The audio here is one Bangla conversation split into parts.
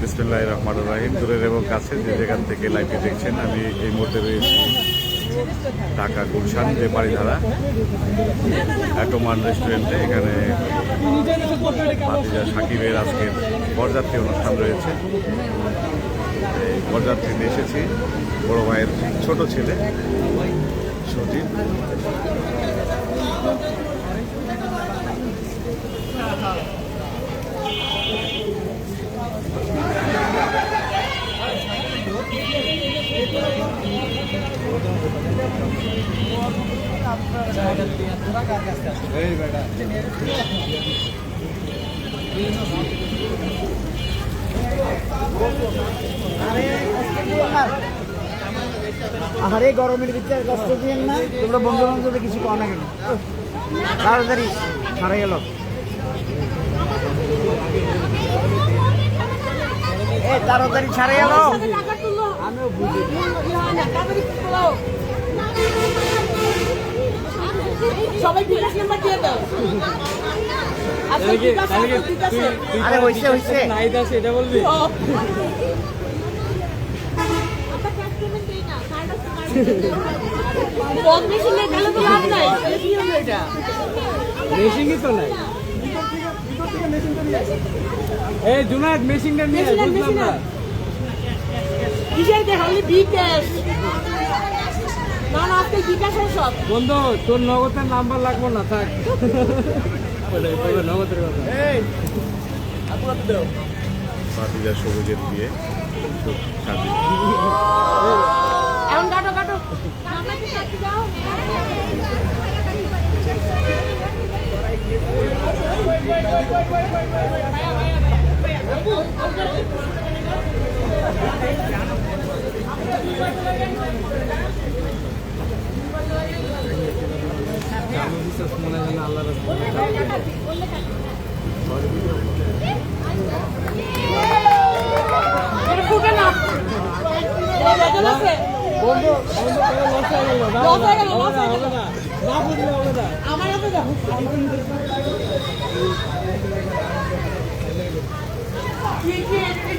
বিসমুল্লাহ রহমান রাহিম। দূরের এবং কাছে যে যেখান থেকে লাইভে দেখছেন, আমি এই মুহূর্তে রয়েছি ঢাকা গুলশান, যে বাড়িধারা অ্যাটোমান রেস্টুরেন্টে এখানে ভাতিজা সাকিবের আজকের বরযাত্রী অনুষ্ঠান রয়েছে। বরযাত্রী নিয়ে এসেছি। বড় ভাইয়ের ছোট ছেলে আর গরমের ভিতরে কষ্ট দিয়েন না। তোমরা বন্ধু বান্ধব কিছু কম না কেন? তাড়াতাড়ি ছাড়া গেল। তাড়াতাড়ি ছাড়া গেল সবাই বিকাশ নাম্বার দিয়ে দাও। আরে হইছে হইছে। মেশিনই তো নাই। এই জুনায়দ মেশিনটা নিয়ে বুঝলাম না। কিসের দেখ আমি বিকাশ। না না আজকে বিকাশের সব। বন্ধু তোর নগদের নাম্বার লাগবো না থাক। নগদের সবুজের বিয়ে এখন কাটো কাটো আমাকে কাটি দাও আমি বিশ্বাস মনে হয় না আল্লাহ এটা ফুটে না এটা বেতন আছে বন্ধু বন্ধু লস হয়ে গেল লস হয়ে গেল লস হয়ে গেল হবে না না বুঝলে হবে না আমার হাতে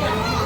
দাও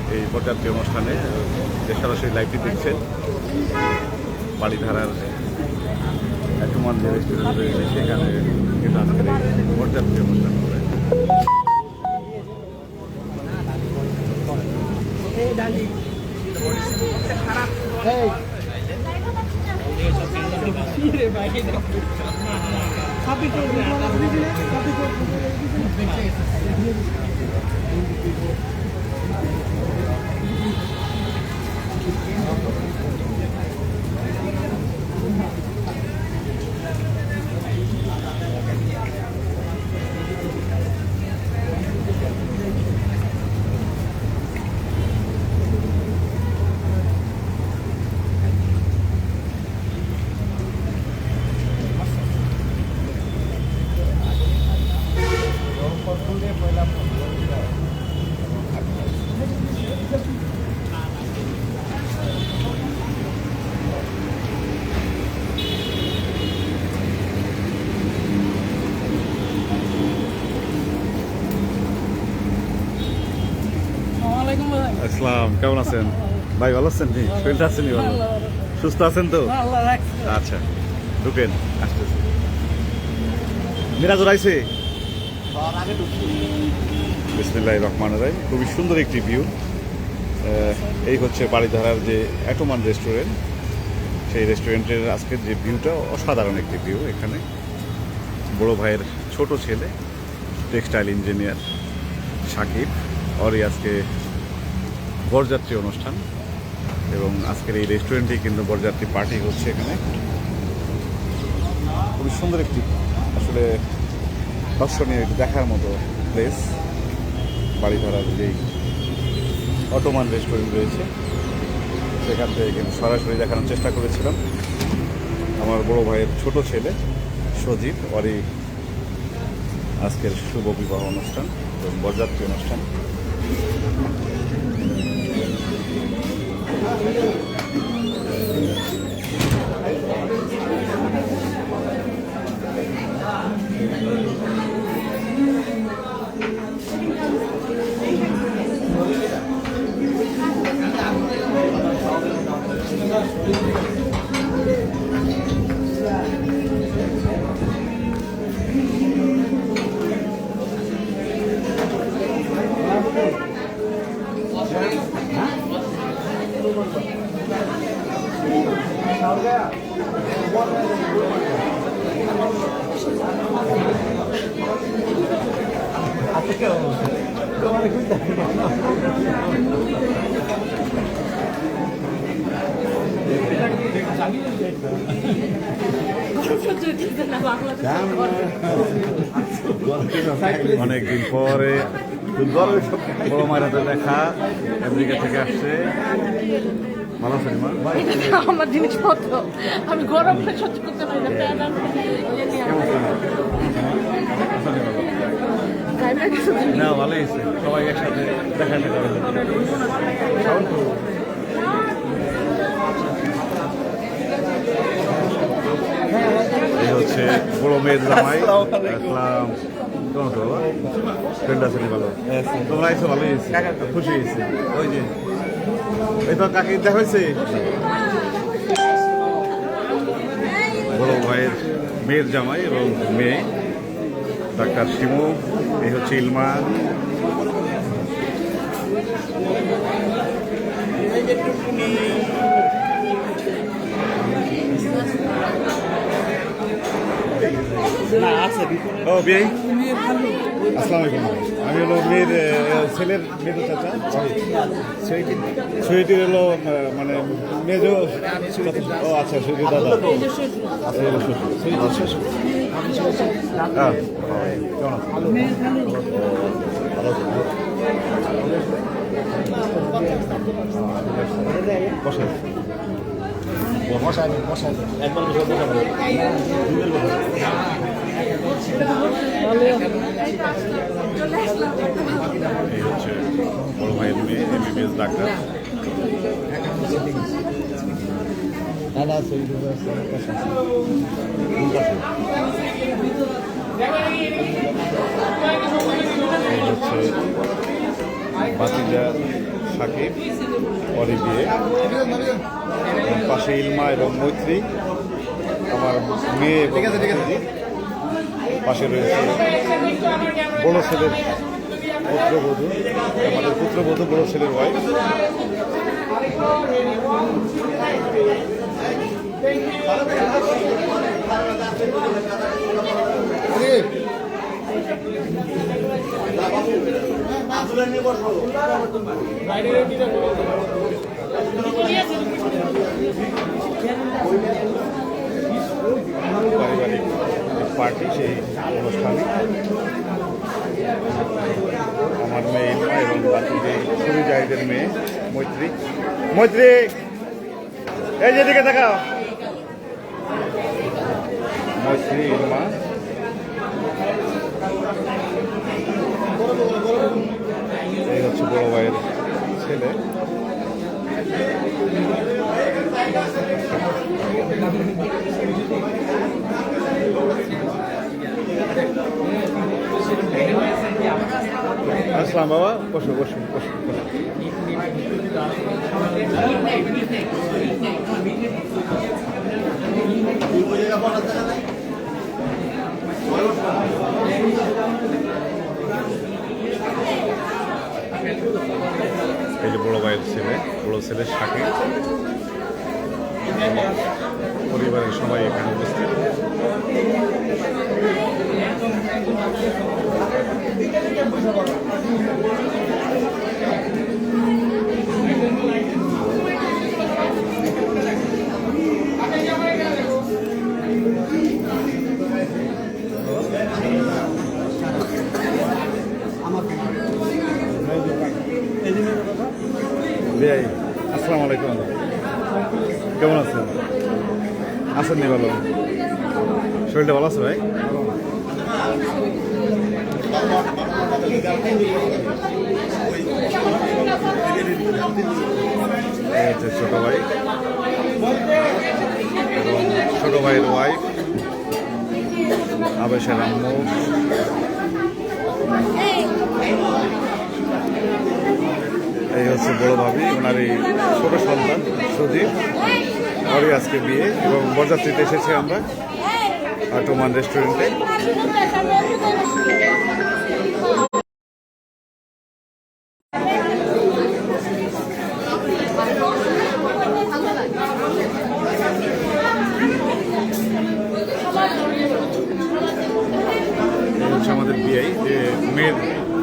এই বরযাত্রী অনুষ্ঠানে যে সরাসরি লাইভটি দেখছেন। বাড়িধারার একটু মন্দির রেস্টুরেন্ট রয়েছে সেখানে কিন্তু আজকের এই অনুষ্ঠান করে এই, আসসালাম কেমন আছেন? ভাই ভালো আছেন? নি শরীরটা আছেন ভালো? সুস্থ আছেন তো? আচ্ছা ঢুকেন আসতেছি। মিরাজ রাইছে বিসমিল্লাহ রহমান রাই খুবই সুন্দর একটি ভিউ। এই হচ্ছে বাড়িধারার যে অ্যাটোমান রেস্টুরেন্ট। সেই রেস্টুরেন্টের আজকের যে ভিউটা অসাধারণ একটি ভিউ এখানে। বড় ভাইয়ের ছোট ছেলে টেক্সটাইল ইঞ্জিনিয়ার সাকিব ওরই আজকে বরযাত্রী অনুষ্ঠান এবং আজকের এই রেস্টুরেন্টেই কিন্তু বরযাত্রী পার্টি হচ্ছে এখানে। খুবই সুন্দর একটি, আসলে দর্শনীয় একটি দেখার মতো প্লেস বাড়িধারার যেই অটোমান রেস্টুরেন্ট রয়েছে, সেখান থেকে কিন্তু সরাসরি দেখানোর চেষ্টা করেছিলাম। আমার বড় ভাইয়ের ছোট ছেলে, সজীব, ওরই আজকের শুভ বিবাহ অনুষ্ঠান এবং বরযাত্রী অনুষ্ঠান। সহ্য হচ্ছে অনেকদিন পরে বড় মায়ের দেখা আমেরিকা থেকে আসছে। ভালো সিনেমা এটা আমার জিনিসপত্র। আমি গরমটা সহ্য করতে পারি না দিন। না ভালোই হয়েছে সবাই একসাথে দেখা এই হচ্ছে বড় মেয়ের জামাই। কেমন আছো ফ্রেন্ড আছে ভালো? তোমরা আইসো ভালোই হয়েছে খুশি হয়েছে ওই যে এই তো কাকি দেখা হয়েছে? বড় ভাইয়ের মেয়ের জামাই এবং মেয়ে ডাক্তার শিমু এই হচ্ছে ইলমা। ও বিয়াই আসসালামু আলাইকুম। আমি হলো মেয়ের ছেলের মেয়ের চাচা। সুইটির হলো মানে মেজ ও আচ্ছা সুইটির দাদা। আচ্ছা হ্যাঁ কেমন আছেন? এই হচ্ছে বড় ভাইয়ের মেয়ে এমবিবিএস ডাক্তার এই হচ্ছে বাতিজা সাকিব পরে এবং পাশে ইলমা এবং মৈত্রী আমার মেয়ে দিদি। পাশে রয়েছে বড় ছেলের পুত্রবধূ আমাদের পুত্রবধূ বড় ছেলের ওয়াইফ পারিবারিক পার্টি সেই অনুষ্ঠানে। আমার মেয়ে ইলমা এবং বাকি যে মেয়ে, মৈত্রী। মৈত্রী, এই যেদিকে দেখাও মৈত্রী, ইলমা। এই হচ্ছে বড় ভাইয়ের ছেলে। আসলাম বাবা, বসো বসো বসো বড় ভাইয়ের ছেলে, বড় ছেলের সাথে পরিবারের সবাই এখানে উপস্থিত। ভাই আসসালামু আলাইকুম। কেমন আছেন? আছেন নি ভালো। শরীরটা ভালো আছে ভাই? ছোট ভাই। এবং ছোট ভাইয়ের ওয়াইফ আবেশের আম্মু। এই হচ্ছে বড় ভাবি ওনার এই ছোট সন্তান সুদীপ ওরই আজকে বিয়ে, এবং বরযাত্রীতে এসেছি আমরা আটোমান রেস্টুরেন্টে এই হচ্ছে আমাদের বিয়ে যে মেয়ের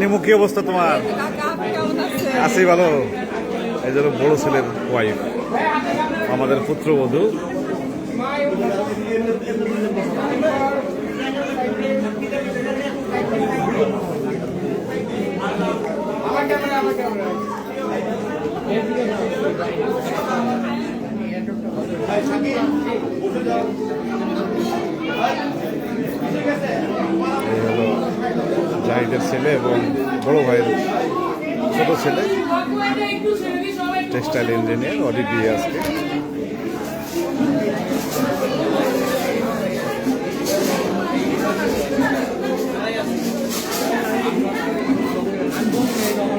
নিমু কি অবস্থা তোমার? আছি ভালো। এই জন্য বড় ছেলের ওয়াইফ আমাদের পুত্রবধূ। জাহিদের ছেলে এবং বড় ভাইয়ের ছোট ছেলে। টেক্সটাইল ইঞ্জিনিয়ার অডিট দিয়ে আজকে রেডি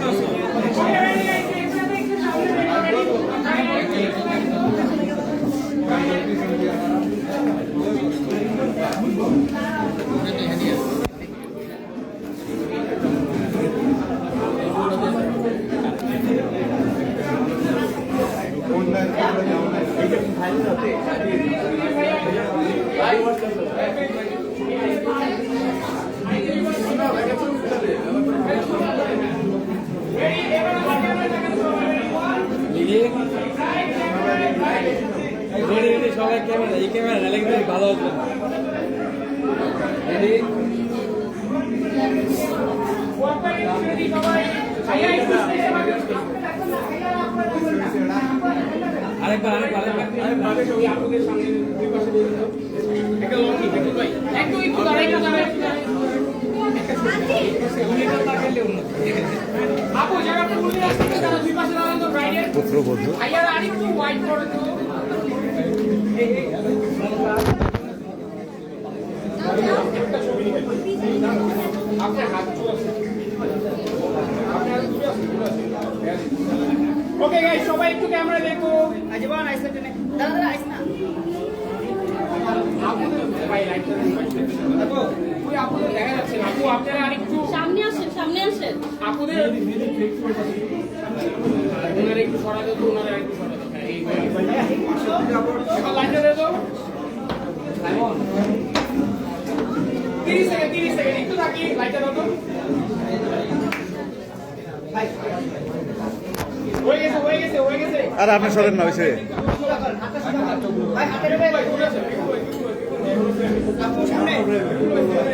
রেডি সবাই ক্যামেরা এই ক্যামেরা নালে কিন্তু ভালো হবে রেডি আরেকবার আরেকবার আরেকবার সামনে দুই পাশে দিয়ে দিন একটা দেখুন ভাই একটু একটু দাঁড়াই না দাঁড়াই আপু জায়গাটা বলে আসতে তারা দুই পাশে দাঁড়ান তো ব্রাইডের পুত্রবধূ ভাইয়ার আরেকটু ওয়াইড করে তো ওকে গাইস সবাই একটু ক্যামেরা দেখো আজবান আইসা টেনে দাদা দাদা আইস না। তিরিশ সেকেন্ড তিরিশ সেকেন্ড একটু থাকি। লাইটটা দাও তো হয়ে গেছে হয়ে গেছে হয়ে গেছে আর আপনি সরেন না হয়েছে রেডি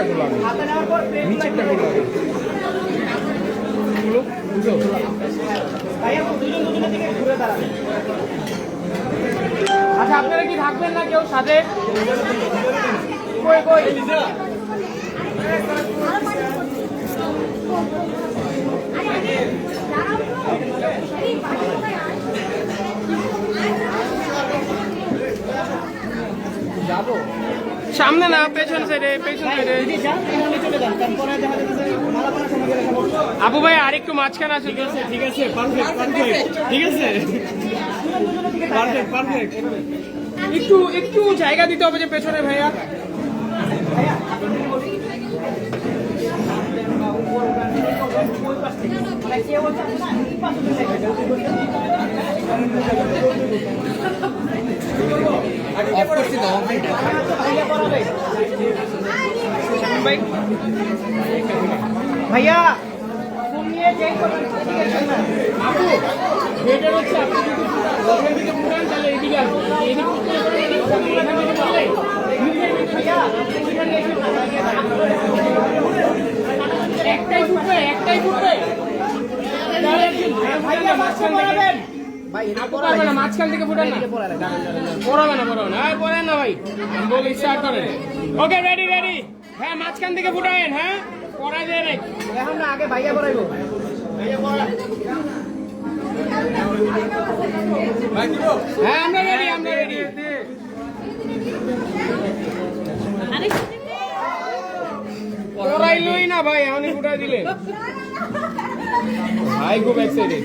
নিচেরটা আগে নিচেরটা বুঝো? আচ্ছা আপনারা কি থাকবেন না কেউ সাথে? সামনে না সাইডে পেছন সাইডে। আপু ভাই আরেকটু মাঝখানে আছে ঠিক আছে ঠিক আছে পারফেক্ট পারফেক্ট ঠিক আছে। পারফেক্ট পারফেক্ট একটু একটু জায়গা দিতে হবে যে পেছনে ভাইয়া। ভাই ভাইয়া হচ্ছে আপনি যদি গভর্নমেন্ট চলে একটাই ফুটবে একটাই ফুটবে ভাইয়া মাঝখান না মাঝখান থেকে ফুটান না। পড়াবে। না পড়াবে না। আর পড়েন না ভাই। আমি বলি স্টার্ট করেন ওকে রেডি রেডি হ্যাঁ মাঝখান থেকে ফুটাবেন হ্যাঁ? পড়া যায় এখন না আগে ভাইয়া হ্যাঁ আমরা রেডি আমরা রেডি পড়াইলই না ভাই আমি ফুটাই দিলেন। ভাই খুব এক্সাইটেড